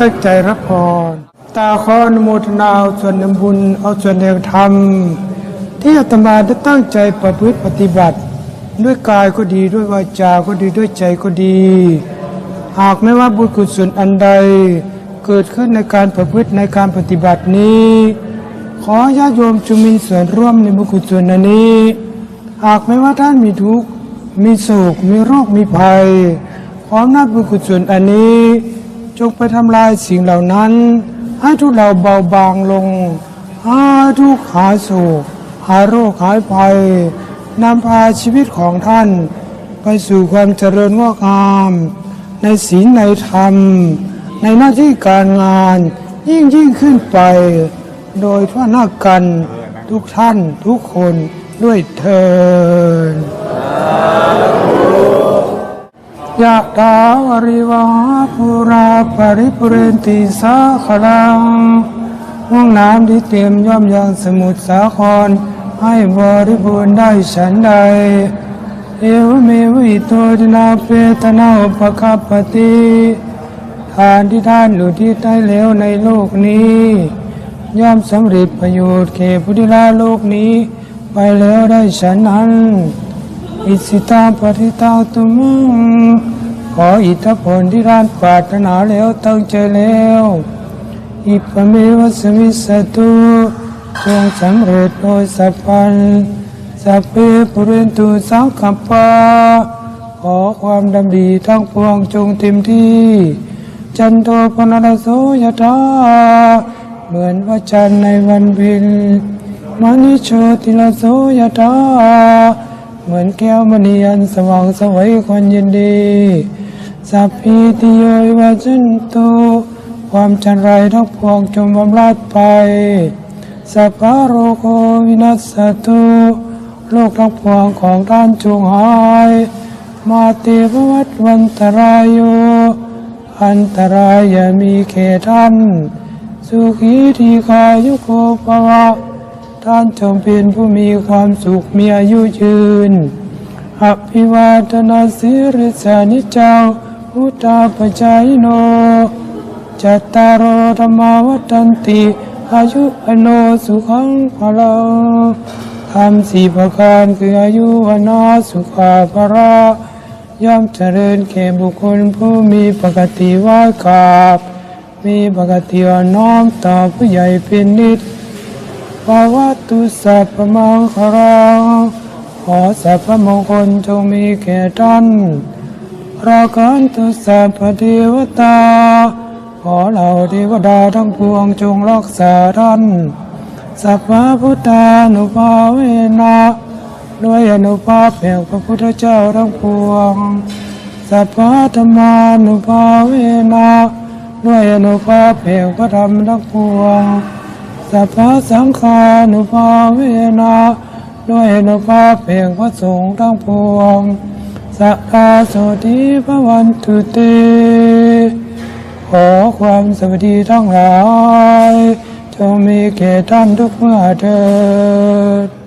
ตั้งใจรับพรตาขออนุโมทนาเอาส่วนนำบุญเอาส่วนแนวธรรม ที่อาตมาได้ตั้งใจประพฤติปฏิบัติ ด้วยกายก็ดีด้วยวาจาก็ดีด้วยใจก็ดี หากไม่ว่าบุญกุศลอันใด เกิดขึ้นในการประพฤติในการปฏิบัตินี้ ขอญาติโยมจงมีส่วนร่วมในบุญกุศลอันนี้ หากไม่ว่าท่านมีทุกข์มีโศกมีโรคมีภัย ขออำนาจบุญกุศลอันนี้ จงไปทำลายสิ่งเหล่านั้น ให้ทุกเราเบาบางลงหาทุกข์หายโศกหายโรคหายภัยนำพาชีวิตของท่าน ไปสู่ความเจริญงอกงาม ในศีลในธรรม ในหน้าที่การงานยิ่งยิ่งขึ้นไป โดยทั่วหน้ากันทุกท่านทุกคนด้วยเทิน ยะถาวริวหาภูราปริปุเรนติสาขลังห้องน้ำที่เตรียมย่อมยังสมุทรสาคร ให้บริบูรณ์ได้ฉันใด เอวเมวิโตตินาเปตนาอุปคัปปติทานที่ท่านหรือที่ได้แล้วในโลกนี้ ย่อมสำเร็จประโยชน์แก่ผู้ที่ละโลกนี้ ไปแล้วได้ฉันนั้นอิสิตาปฏิตาตุมัง ขออิทธิพลที่ท่านปรารถนาแล้วตั้งใจแล้วอิปเมวสมิสตุจงสำเร็จโดยสัพพันสัพเพปุเรนตุสังขปาขอความดำดีทั้งปวงจงเต็มที่ จันโทปนรสโสยถาเหมือนพระจันทร์ในวันเพ็ญมณิโชติลโสยถาเหมือนแก้วมณีอันสว่างสวัยควันย็นดี สัพพิติโยวิวัจจันโตความจันไรทั้งพวงจงบำราดไป สัพพะโรโควินัสตุโลกทั้งพวงของท่านจงหาย มาเตภวัตวันตรายโยอันตรายอย่ามีแก่ท่านสุขีทีกายุโกภวะ ท่านจงเป็นผู้มีความสุขมีอายุยืนอภิวาทนาสิริสานิจัง พุทธาปจายโนจัตตารโอธรรมาวัฏันติ อายุอโนสุขังพลังทำสี่ประการคืออายุวนาสุขาภระย่อมเจริญแก่บุคคลผู้มีปกติว่ากาบ มีปกติอ่อนน้อมต่อผู้ใหญ่เป็นนิดภาวะตุสัพพมังครังขอสัพพมงคลจงมีแก่ท่าน รากันตุสัพพเทวตา ขอเหล่าเทวดาทั้งปวงจงรักษาท่านสัพพะพุทธานุภาเวนะด้วยอนุภาพแห่งพระพุทธเจ้าทั้งปวง สัพพะธรรมานุภาเวนะด้วยอนุภาพแห่งพระธรรมทั้งปวง สัพพะสังฆานุภาเวนะด้วยอนุภาพแห่งพระสงฆ์ทั้งปวง สัพพะโสติภวันตุเตขอความสวัสดีทั้งหลาย จงมีเก่ท่านทุกเมื่อเถิด